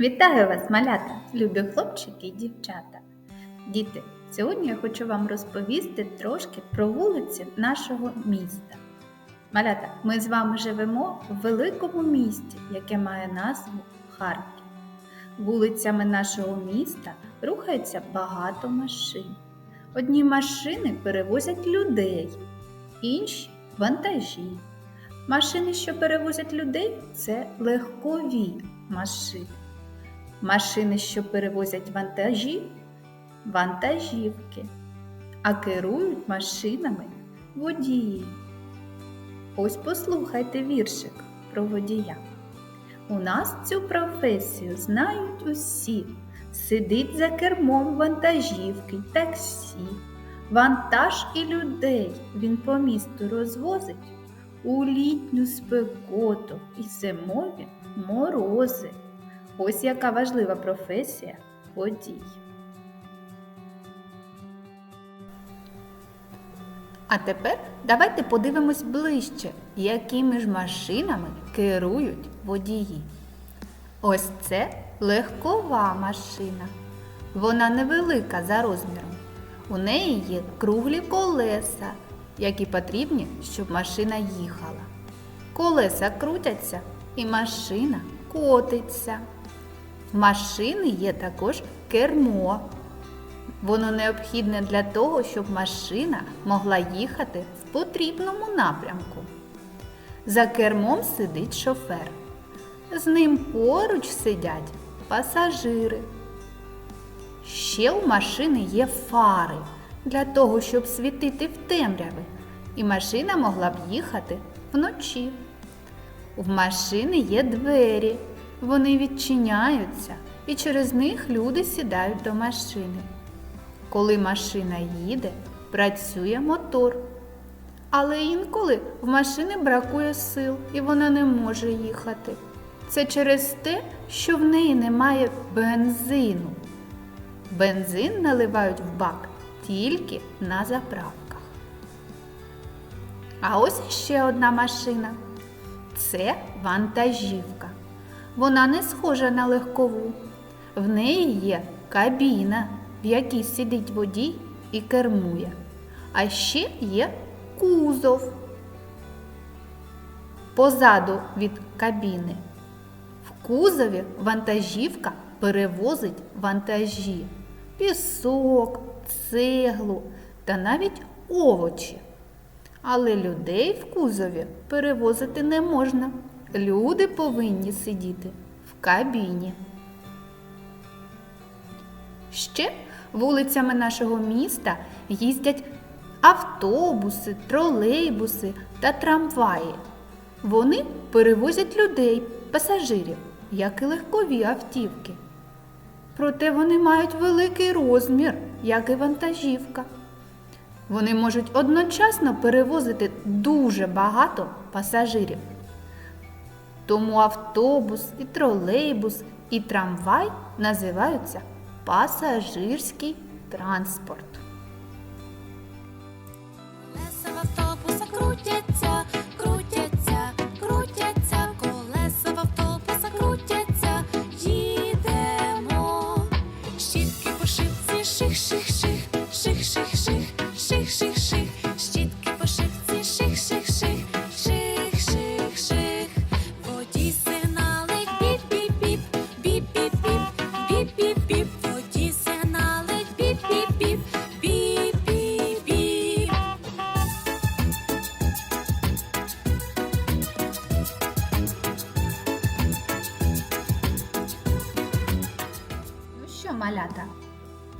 Вітаю вас, малята, любі хлопчики і дівчата. Діти, сьогодні я хочу вам розповісти трошки про вулиці нашого міста. Малята, ми з вами живемо в великому місті, яке має назву Харків. Вулицями нашого міста рухається багато машин. Одні машини перевозять людей, інші вантажі. Машини, що перевозять людей, це легкові машини. Машини, що перевозять вантажі, вантажівки, а керують машинами водії. Ось послухайте віршик про водія. У нас цю професію знають усі. Сидить за кермом вантажівки, таксі. Вантаж і людей він по місту розвозить у літню спекоту і зимові морози. Ось яка важлива професія водій. А тепер давайте подивимось ближче, якими ж машинами керують водії. Ось це легкова машина. Вона невелика за розміром. У неї є круглі колеса, які потрібні, щоб машина їхала. Колеса крутяться і машина котиться. Машини є також кермо. Воно необхідне для того, щоб машина могла їхати в потрібному напрямку. За кермом сидить шофер. З ним поруч сидять пасажири. Ще у машини є фари для того, щоб світити в темряви, і машина могла б їхати вночі. В машини є двері. Вони відчиняються і через них люди сідають до машини. Коли машина їде, працює мотор. Але інколи в машини бракує сил і вона не може їхати. Це через те, що в неї немає бензину. Бензин наливають в бак тільки на заправках. А ось ще одна машина. Це вантажівка. Вона не схожа на легкову. В неї є кабіна, в якій сидить водій і кермує. А ще є кузов. Позаду від кабіни. В кузові вантажівка перевозить вантажі, пісок, цеглу та навіть овочі. Але людей в кузові перевозити не можна. Люди повинні сидіти в кабіні. Ще вулицями нашого міста їздять автобуси, тролейбуси та трамваї. Вони перевозять людей, пасажирів, як і легкові автівки. Проте вони мають великий розмір, як і вантажівка. Вони можуть одночасно перевозити дуже багато пасажирів. Тому автобус, і тролейбус, і трамвай називаються пасажирський транспорт.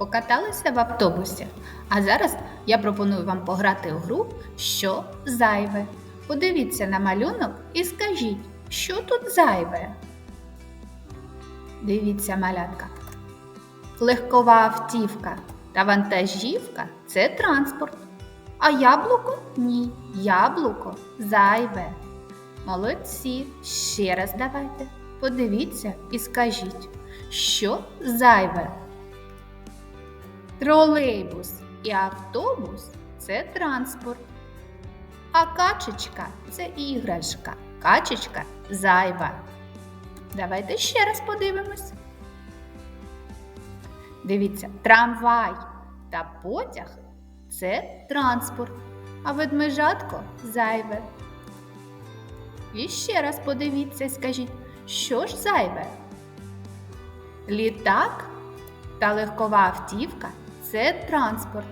Покаталися в автобусі? А зараз я пропоную вам пограти у гру Що зайве. Подивіться на малюнок і скажіть, що тут зайве. Дивіться, малятка. Легкова автівка та вантажівка це транспорт. А яблуко ні. Яблуко зайве. Молодці. Ще раз давайте. Подивіться і скажіть, що зайве. Тролейбус і автобус це транспорт. А качечка це іграшка. Качечка зайва. Давайте ще раз подивимось. Дивіться, трамвай та потяг це транспорт, а ведмежатко зайве. І ще раз подивіться скажіть, що ж зайве? Літак та легкова автівка це транспорт,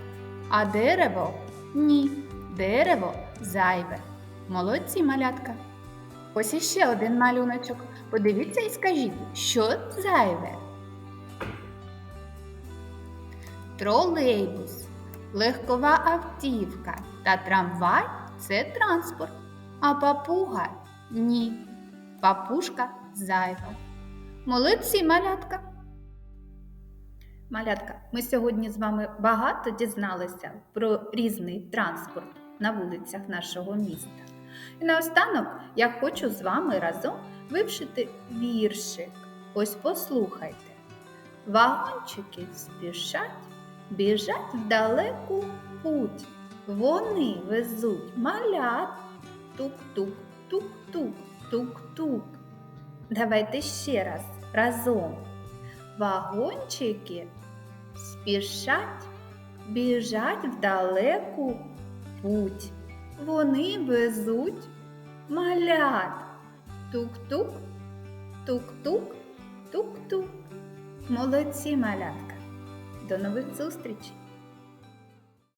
а дерево ні. Дерево зайве. Молодці малятка. Ось іще один малюночок. Подивіться і скажіть, що зайве? Тролейбус, легкова автівка та трамвай це транспорт, а папуга ні. Папушка зайва. Молодці, малятка. Малятка, ми сьогодні з вами багато дізналися про різний транспорт на вулицях нашого міста. І наостанок я хочу з вами разом вившити віршик. Ось послухайте. Вагончики спішать, біжать в далеку путь. Вони везуть малят. Тук-тук, тук-тук, тук-тук. Давайте ще раз разом. Вагончики спішать, біжать в далеку путь. Вони везуть малят. Тук-тук, тук-тук, тук-тук. Молодці малятка. До нових зустрічей!